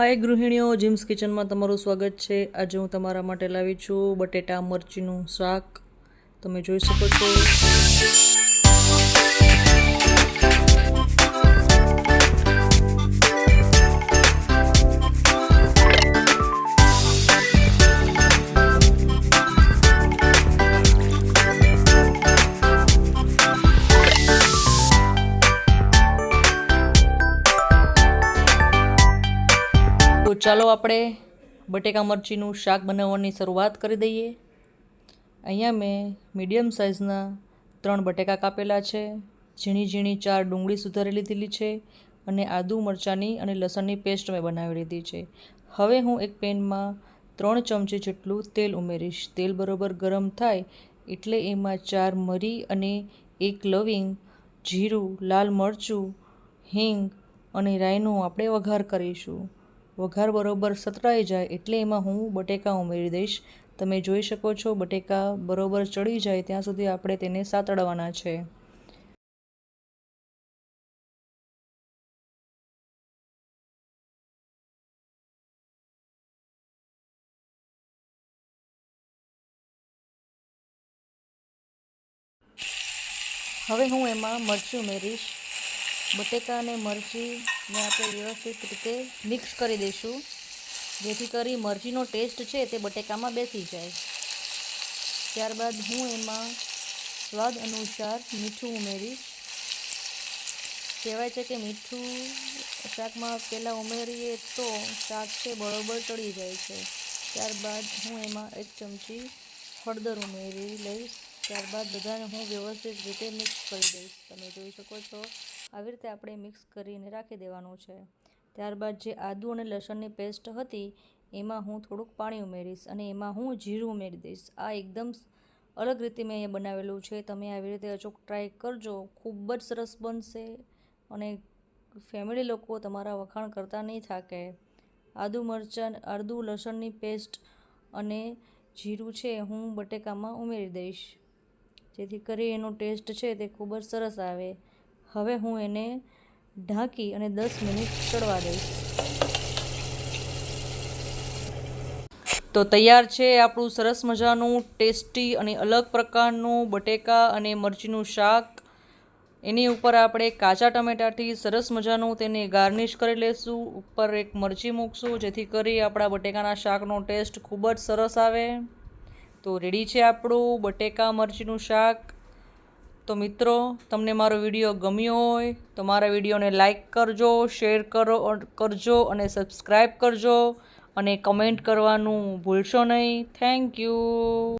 હાય ગૃહિણીઓ, gyms કિચનમાં તમારું સ્વાગત છે. આજે હું તમારા માટે લાવી છું બટેટા મરચીનું શાક. તમે જોઈ શકો છો. ચાલો આપણે બટેકા મરચીનું શાક બનાવવાની શરૂઆત કરી દઈએ. અહીંયા મેં મીડિયમ સાઇઝના ત્રણ બટેકા કાપેલા છે. ઝીણી ઝીણી ચાર ડુંગળી સુધારી લીધેલી છે અને આદુ મરચાંની અને લસણની પેસ્ટ મેં બનાવી લીધી છે. હવે હું એક પેનમાં ત્રણ ચમચી જેટલું તેલ ઉમેરીશ. તેલ બરોબર ગરમ થાય એટલે એમાં ચાર મરી અને એક લવિંગ, જીરું, લાલ મરચું, હિંગ અને રાઈનો આપણે વઘાર કરીશું. વઘાર બરોબર સતરાઈ જાય એટલે એમાં હું બટેકા ઉમેરી દઈશ. તમે જોઈ શકો છો બટેકા બરોબર ચડી જાય ત્યાં સુધી આપણે તેને સાતડવાના છે. હવે હું એમાં મરચું ઉમેરીશ. બટેકા અને મરચીને આપણે વ્યવસ્થિત રીતે મિક્સ કરી દઈશું. જેથી કરી મરચીનો ટેસ્ટ છે તે બટેકામાં બેસી જાય. ત્યારબાદ હું એમાં સ્વાદ અનુસાર મીઠું ઉમેરીશ. કહેવાય છે કે મીઠું શાકમાં પહેલાં ઉમેરીએ તો શાક છે બરોબર ચડી જાય છે. ત્યારબાદ હું એમાં એક ચમચી હળદર ઉમેરી લઈશ. ત્યારબાદ બધાને હું વ્યવસ્થિત રીતે મિક્સ કરી દઈશ. તમે જોઈ શકો છો આવી રીતે આપણે મિક્સ કરીને રાખી દેવાનું છે. ત્યારબાદ જે આદુ અને લસણની પેસ્ટ હતી, એમાં હું થોડુંક પાણી ઉમેરીશ અને એમાં હું જીરું ઉમેરી દઈશ. આ એકદમ અલગ રીતે મેં અહીંયા બનાવેલું છે. તમે આવી રીતે અચૂક ટ્રાય કરજો. ખૂબ જ સરસ બનશે અને ફેમિલી લોકો તમારા વખાણ કરતા નહીં થાકે. આદુ મરચાં, આદુ લસણની પેસ્ટ અને જીરું છે હું બટેકામાં ઉમેરી દઈશ. જેથી કરી એનો ટેસ્ટ છે તે ખૂબ જ સરસ આવે. હવે હું એને ઢાંકી અને દસ મિનિટ ચડવા દઈશ. તો તૈયાર છે આપણું સરસ મજાનું, ટેસ્ટી અને અલગ પ્રકારનું બટેકા અને મરચીનું શાક. એની ઉપર આપણે કાચા ટમેટાથી સરસ મજાનું તેને ગાર્નિશ કરી લેશું. ઉપર એક મરચી મૂકશું, જેથી કરી આપણા બટેકાના શાકનો ટેસ્ટ ખૂબ જ સરસ આવે. તો રેડી છે આપણું બટેકા, મરચીનું શાક. તો મિત્રો, તમને મારો વીડિયો ગમ્યો હોય તો મારા વિડીયોને લાઇક કરજો, શેર કરો કરજો અને સબસ્ક્રાઈબ કરજો અને કમેન્ટ કરવાનું ભૂલશો નહીં. Thank you.